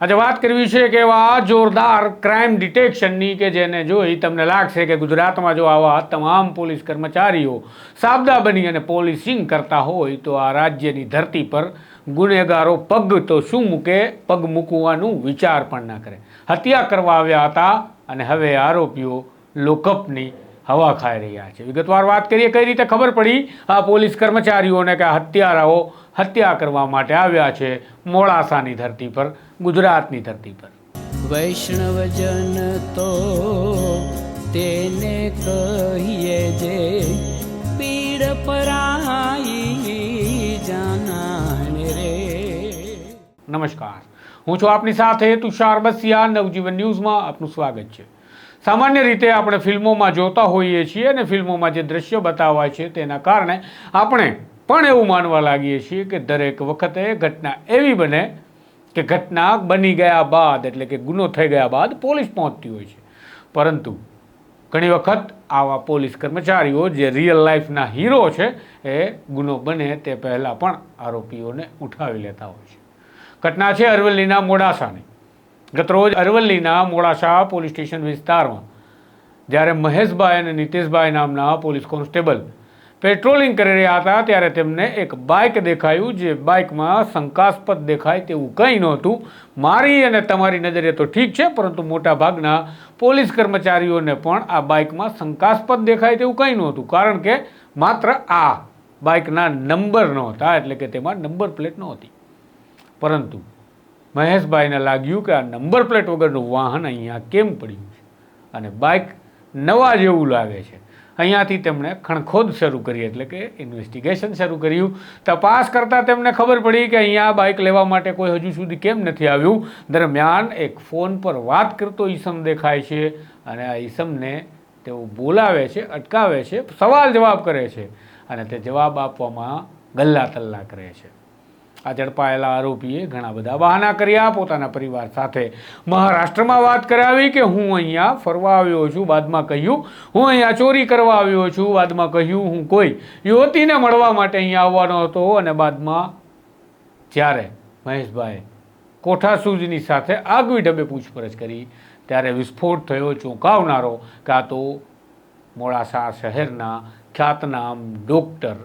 આજે વાત કરવી છે કે એવા જોરદાર ક્રાઇમ ડિટેક્શનની કે જેને જોઈ તમને લાગશે કે ગુજરાતમાં જો આવા તમામ પોલીસ કર્મચારીઓ સાબદા બની અને પોલીસિંગ કરતા હોય તો આ રાજ્યની ધરતી પર ગુનેગારો પગ તો શું મૂકે? પગ મૂકવાનું વિચાર પણ ના કરે. હત્યા કરવા આવ્યા હતા અને હવે આરોપીઓ લોકઅપની હવા ખાઈ રહ્યા છે. વિગતવાર વાત કરીએ, કઈ રીતે ખબર પડી? આ પોલીસ કર્મચારીઓને કે હત્યારાઓ હત્યા કરવા માટે આવ્યા છે મોડાસાની ધરતી પર. ગુજરાતની ધરતી પર. વૈષ્ણવજન તો તેને કહીએ જે પીડ પરાઈ જાનાને રે. નમસ્કાર. હું છું આપની સાથે તુષાર બસિયા. નવજીવન ન્યૂઝમાં આપનું સ્વાગત છે. સામાન્ય રીતે આપણે ફિલ્મોમાં જોતા હોઈએ છીએ અને ફિલ્મોમાં જે દ્રશ્યો બતાવાય છે તેના કારણે આપણે પણ એવું માનવા લાગીએ છીએ કે દરેક વખતે ઘટના એવી બને કે ઘટના બની ગયા બાદ, એટલે કે ગુનો થઈ ગયા બાદ પોલીસ પહોંચતી હોય છે. પરંતુ ઘણી વખત આવા પોલીસ કર્મચારીઓ જે રિયલ લાઈફના હીરો છે, એ ગુનો બને તે પહેલાં પણ આરોપીઓને ઉઠાવી લેતા હોય છે. ઘટના છે અરવલ્લીના મોડાસાની. ગતરોજ અરવલ્લીના મોડાસા પોલીસ સ્ટેશન વિસ્તારમાં જ્યારે મહેશભાઈ અને નીતેશભાઈ નામના પોલીસ કોન્સ્ટેબલ પેટ્રોલિંગ કરી રહ્યા હતા ત્યારે તેમને એક બાઇક દેખાયું જે બાઇકમાં શંકાસ્પદ દેખાય તેવું કંઈ નહોતું. મારી અને તમારી નજરે તો ઠીક છે, પરંતુ મોટા ભાગના પોલીસ કર્મચારીઓને પણ આ બાઇકમાં શંકાસ્પદ દેખાય તેવું કંઈ નહોતું, કારણ કે માત્ર આ બાઇકના નંબર નહોતા, એટલે કે તેમાં નંબર પ્લેટ નહોતી. પરંતુ મહેશભાઈને લાગ્યું કે આ નંબર પ્લેટ વગરનું વાહન અહીંયા કેમ પડ્યું છે? અને બાઇક નવા જેવું લાગે છે. અહીંયાથી તેમણે ખણખોદ શરૂ કરી, એટલે કે ઇન્વેસ્ટિગેશન શરૂ કર્યું. તપાસ કરતાં તેમને ખબર પડી કે અહીંયા બાઇક લેવા માટે કોઈ હજુ સુધી કેમ નથી આવ્યું. દરમિયાન એક ફોન પર વાત કરતો ઈસમ દેખાય છે અને આ ઈસમને તેઓ બોલાવે છે, અટકાવે છે, સવાલ જવાબ કરે છે અને તે જવાબ આપવામાં ગલ્લા તલ્લા કરે છે. આ ઝડપાયેલા આરોપીએ ઘણા બધા બહાના કર્યા. પોતાના પરિવાર સાથે મહારાષ્ટ્રમાં વાત કરાવી કે હું અહીંયા ફરવા આવ્યો છું. બાદમાં કહ્યું, હું અહીંયા ચોરી કરવા આવ્યો છું. બાદમાં કહ્યું, હું કોઈ યુવતીને મળવા માટે અહીંયા આવવાનો હતો. અને બાદમાં જ્યારે મહેશભાઈ કોઠાસૂજની સાથે આગવી ઢબે પૂછપરછ કરી, ત્યારે વિસ્ફોટ થયો ચોંકાવનારો, કાં તો મોડાસા શહેરના ખ્યાતનામ ડોક્ટર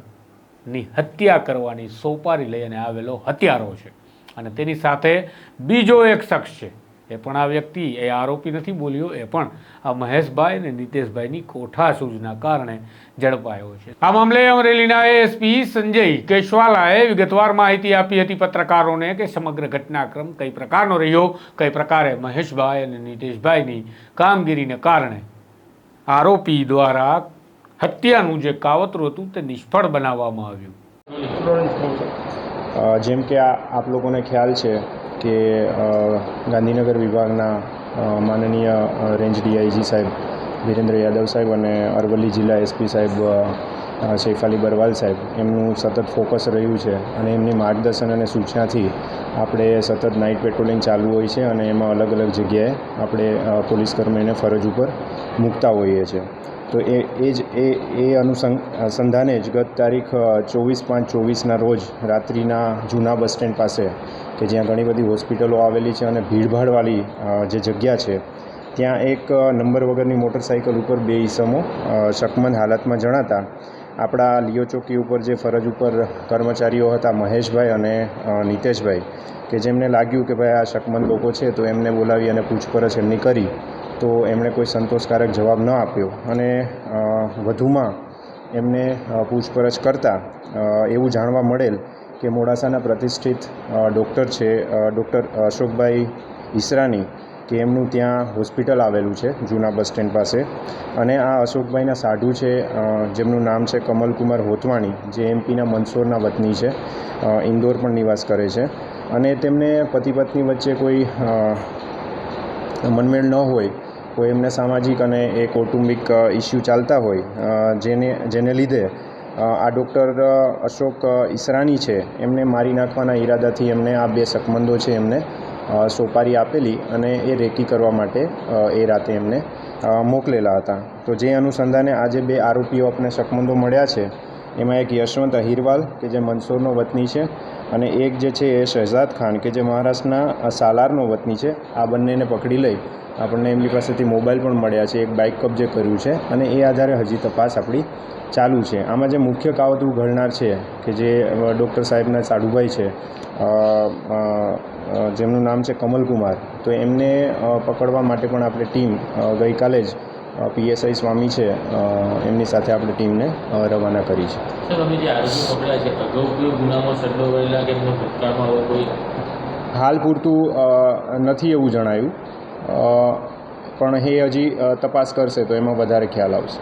ની હત્યા કરવાની સોપારી લઈને આવેલો હત્યારો છે. અને તેની સાથે બીજો એક શખ્સ છે. એ પણ આ વ્યક્તિ, એ આરોપી નથી બોલ્યો, એ પણ આ મહેશભાઈ અને નીતેશભાઈની કોઠા સૂઝના કારણે ઝડપાયો છે. આ મામલે અમરેલીના એએસપી સંજય કેશવાલાએ વિગતવાર માહિતી આપી હતી પત્રકારોને કે સમગ્ર ઘટનાક્રમ કઈ પ્રકારનો રહ્યો, કઈ પ્રકારે મહેશભાઈ અને નીતેશભાઈની કામગીરીને કારણે આરોપી દ્વારા હત્યાનું જે કાવતરું હતું તે નિષ્ફળ બનાવવામાં આવ્યું. જેમ કે આ આપ લોકોને ખ્યાલ છે કે ગાંધીનગર વિભાગના માનનીય રેન્જ ડીઆઈજી સાહેબ વિરેન્દ્ર યાદવ સાહેબ અને અરવલ્લી જિલ્લા એસપી સાહેબ સૈફ અલી બરવાલ સાહેબ, એમનું સતત ફોકસ રહ્યું છે અને એમની માર્ગદર્શન અને સૂચનાથી આપણે સતત નાઇટ પેટ્રોલિંગ ચાલુ હોય છે અને એમાં અલગ અલગ જગ્યાએ આપણે પોલીસ કર્મીને ફરજ ઉપર મૂકતા હોઈએ છીએ. તો એ એ જ, એ એ અનુસં સંધાને જ ગત તારીખ ચોવીસ પાંચ ચોવીસના રોજ રાત્રિના જૂના બસ સ્ટેન્ડ પાસે, કે જ્યાં ઘણી બધી હોસ્પિટલો આવેલી છે અને ભીડભાડવાળી જે જગ્યા છે, ત્યાં એક નંબર વગરની મોટરસાઇકલ ઉપર બે ઈસમો શકમંદ હાલતમાં જણાતા, આપણા લિયો ચોકી ઉપર જે ફરજ ઉપર કર્મચારીઓ હતા, મહેશભાઈ અને નીતેશભાઈ, કે જેમને લાગ્યું કે ભાઈ આ શકમંદ લોકો છે, તો એમને બોલાવી અને પૂછપરછ એમની કરી. તો એમણે કોઈ સંતોષકારક જવાબ ન આપ્યો. અને વધુમાં એમને પૂછપરછ કરતાં એવું જાણવા મળેલ કે મોડાસાના પ્રતિષ્ઠિત ડૉક્ટર છે ડૉક્ટર અશોકભાઈ ઈસરાની કે એમનું ત્યાં હોસ્પિટલ આવેલું છે, જૂના બસ સ્ટેન્ડ પાસે. અને આ અશોકભાઈના સાઢુ છે જેમનું નામ છે કમલકુમાર હોતવાણી, જે એમપીના મંદસોરના વતની છે ઇન્દોર પણ નિવાસ કરે છે. અને તેમને પતિ પત્ની વચ્ચે કોઈ મનમેળ ન હોય કોઈ એમને સામાજિક અને એ કૌટુંબિક ઇસ્યુ ચાલતા હોય જેને જેને લીધે આ ડૉક્ટર અશોક ઈસરાની છે, એમને મારી નાખવાના ઈરાદાથી એમને આ બે શકમંદો છે એમને સોપારી આપેલી અને એ રેકી કરવા માટે એ રાતે એમને મોકલેલા હતા. તો જે અનુસંધાને આજે બે આરોપીઓ આપણે શકમંદો મળ્યા છે, એમાં એક યશવંત અહિરવાલ, કે જે મંદસોરનો વતની છે, અને એક જે છે એ શહેજાદ ખાન, કે જે મહારાષ્ટ્રના સાલારનો વતની છે, આ બંનેને પકડી લઈ આપણને એમની પાસેથી મોબાઈલ પણ મળ્યા છે એક બાઇક કબજે કર્યું છે અને એ આધારે હજી તપાસ આપણી ચાલુ છે. આમાં જે મુખ્ય કાવતરું ઘડનાર છે કે જે ડૉક્ટર સાહેબના સાડુભાઈ છે જેમનું નામ છે કમલકુમાર તો એમને પકડવા માટે પણ આપણે ટીમ ગઈકાલે જ પીએસઆઈ સ્વામી છે એમની સાથે આપણે ટીમને રવાના કરી છે. હાલ પૂરતું નથી એવું જણાયું. પણ એ હજી તપાસ કરશે તો એમાં વધારે ખ્યાલ આવશે.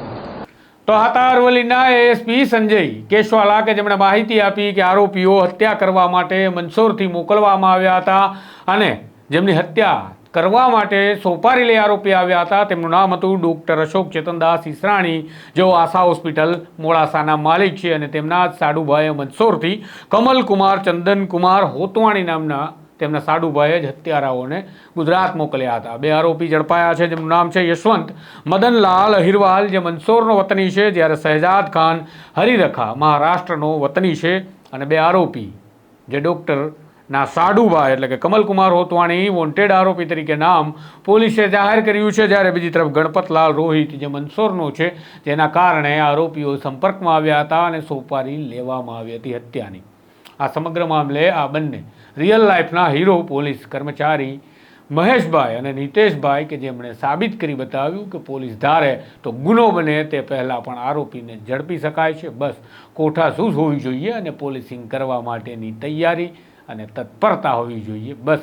તો હતા અરવલ્લીના એએસપી સંજય કેશવાલા કે જેમણે માહિતી આપી કે આરોપીઓ હત્યા કરવા માટે મંદસોરથી મોકલવામાં આવ્યા હતા અને જેમની હત્યા કરવા માટે સોપારી લઈ આરોપી આવ્યા હતા, તેમનું નામ હતું ડૉક્ટર અશોક ચેતનદાસ ઈસરાણી. જેઓ આશા હોસ્પિટલ મોડાસાના માલિક છે અને તેમના જ સાડુભાઈએ મંદસોરથી કમલકુમાર ચંદનકુમાર હોતવાણી નામના તેમના સાડુભાઈએ જ હત્યારાઓને ગુજરાત મોકલ્યા હતા. બે આરોપી ઝડપાયા છે, જેમનું નામ છે યશવંત. મદનલાલ અહિરવાલ, જે મંદસોરનો વતની છે, જ્યારે શહેજાદ ખાન હરિરખા, મહારાષ્ટ્રનો વતની છે. અને બે આરોપી, જે ડૉક્ટરના સાડુભાઈ એટલે કે કમલકુમાર હોતવાણી, વોન્ટેડ આરોપી તરીકે નામ પોલીસે જાહેર કર્યું છે, જ્યારે બીજી તરફ ગણપતલાલ રોહિત, જે મંદસોરનો છે, જેના કારણે આરોપીઓ સંપર્કમાં આવ્યા હતા અને સોપારી લેવામાં આવી હતી હત્યાની. આ સમગ્ર મામલે આ બંને રિયલ લાઈફના હીરો પોલીસ કર્મચારી મહેશભાઈ અને નિતેશભાઈ કે જેમણે સાબિત કરી બતાવ્યું કે પોલીસ ધારે તો ગુનો બને તે પહેલાં પણ આરોપીને ઝડપી શકાય છે. બસ કોઠા શું હોવી જોઈએ અને પોલીસિંગ કરવા માટેની તૈયારી અને તત્પરતા હોવી જોઈએ. બસ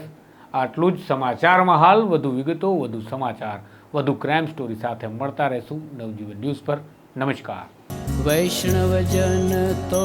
આટલું જ સમાચારમાં હાલ. વધુ વિગતો, વધુ સમાચાર, વધુ ક્રાઇમ સ્ટોરી સાથે મળતા રહેશું નવજીવન ન્યૂઝ પર. નમસ્કાર. વૈષ્ણવજન તો